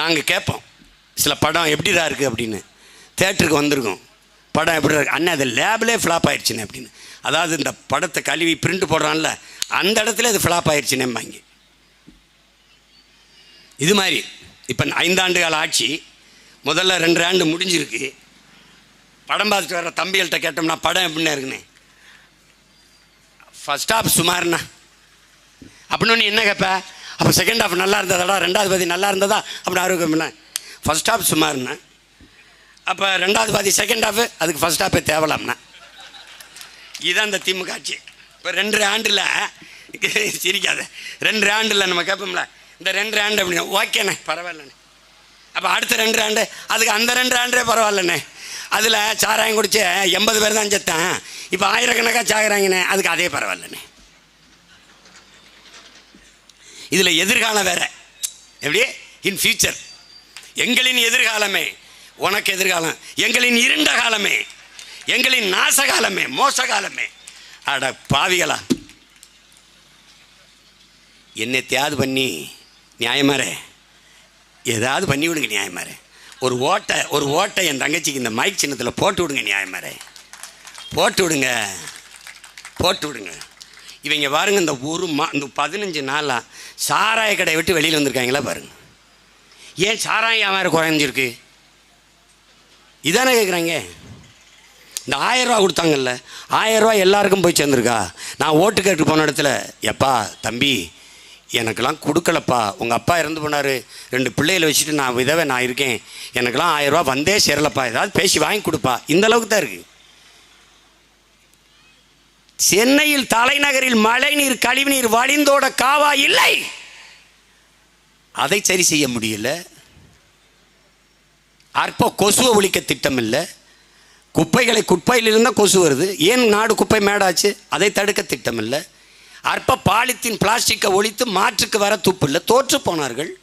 நாங்கள் கேட்போம். சில படம் எப்படிடா இருக்குது அப்படின்னு. தேட்டருக்கு வந்திருக்கோம். படம் எப்படி இருக்கு? அண்ணன் அது லேபிலே ஃப்ளாப் ஆயிடுச்சுன்னு அப்படின்னு. அதாவது இந்த படத்தை கழுவி பிரிண்ட் போடுறான்ல அந்த இடத்துல அது ஃப்ளாப் ஆயிடுச்சுனேம்பாங்க இது மாதிரி இப்போ ஐந்தாண்டு கால ஆட்சி முதல்ல ரெண்டு ஆண்டு முடிஞ்சிருக்கு. படம் பார்த்துட்டு வர தம்பிகள்கிட்ட கேட்டோம்னா படம் எப்படின்னா இருக்குண்ணே? ஃபஸ்ட் ஆஃப் சுமார்ண்ணா. அப்படின்னு நீ என்ன கேட்ப? அப்போ செகண்ட் ஹாஃப் நல்லா இருந்ததாடா ரெண்டாவது பாதி நல்லா இருந்ததா? அப்படின்னு ஆரோக்கியம் ஃபஸ்ட் ஹாஃப் சுமார்ண்ணே அப்போ ரெண்டாவது பாதி செகண்ட் ஹாஃபு அதுக்கு ஃபஸ்ட் ஹாஃபே தேவலாம்ண்ணா இதுதான் இந்த திமுக ஆட்சி. இப்போ ரெண்டு ஆண்டில் சிரிக்காத. ரெண்டு ஆண்டில் நம்ம கேட்போம்ல இந்த ரெண்டு ஆண்டு அப்படிங்க ஓகேண்ணே பரவாயில்லண்ணே. அப்போ அடுத்த ரெண்டு ஆண்டு அதுக்கு அந்த ரெண்டு ஆண்டே பரவாயில்லண்ணே. அதில் சாராயம் குடிச்சு எண்பது பேர் தான் செத்தான். இப்போ ஆயிரக்கணக்காக சாகிறாங்கண்ணே அதுக்கு அதே பரவாயில்லண்ணே. இதில் எதிர்காலம் வேற. எப்படி? இன் ஃபியூச்சர் எங்களின் எதிர்காலமே உனக்கு எதிர்காலம். எங்களின் இருண்ட காலமே எங்களின் நாச காலமே மோச காலமே. அட பாவிகளா. என்னை தியாது பண்ணி நியாயமாரே ஏதாவது பண்ணி விடுங்க நியாயமாரே ஒரு ஓட்டை ஒரு ஓட்டை என் தங்கச்சிக்கு இந்த மைக் சின்னத்தில் போட்டு விடுங்க நியாயமாரே போட்டு விடுங்க. போட்டு விடுங்க. இவங்க பாருங்க இந்த ஒரு மா இந்த பதினஞ்சு நாளாக சாராய கடை விட்டு வெளியில் வந்திருக்காங்களா பாருங்க. ஏன் சாராயம் வியாபாரம் குறைஞ்சிருக்கு? இதானே கேட்குறாங்க இந்த ஆயிரம் ரூபா கொடுத்தாங்கல்ல ஆயிரம் ரூபா எல்லாருக்கும் போய் சேர்ந்துருக்கா? நான் ஓட்டு கேட்டு போன இடத்துல எப்பா தம்பி எனக்கெல்லாம் கொடுக்கலப்பா. உங்கள் அப்பா இறந்து போனார். ரெண்டு பிள்ளைகளை வச்சுட்டு நான் விதவை நான் இருக்கேன். எனக்கெல்லாம் ஆயிரம் ரூபா வந்தே சேரலப்பா. ஏதாவது பேசி வாங்கி கொடுப்பா. இந்த அளவுக்கு தான் இருக்குது சென்னையில் தலைநகரில் மழைநீர் கழிவுநீர் வழிந்தோட காவா இல்லை. அதை சரி செய்ய முடியல. அற்ப கொசுவை ஒழிக்க திட்டம் இல்லை குப்பைகளை குப்பையில் இருந்தால் கொசு வருது. ஏன் நாடு குப்பை மேடாச்சு? அதை தடுக்க திட்டம் இல்லை அற்ப பாலித்தீன் பிளாஸ்டிக்கை ஒழித்து மாற்றுக்கு வர துப்பு இல்லை. தோற்று போனார்கள்.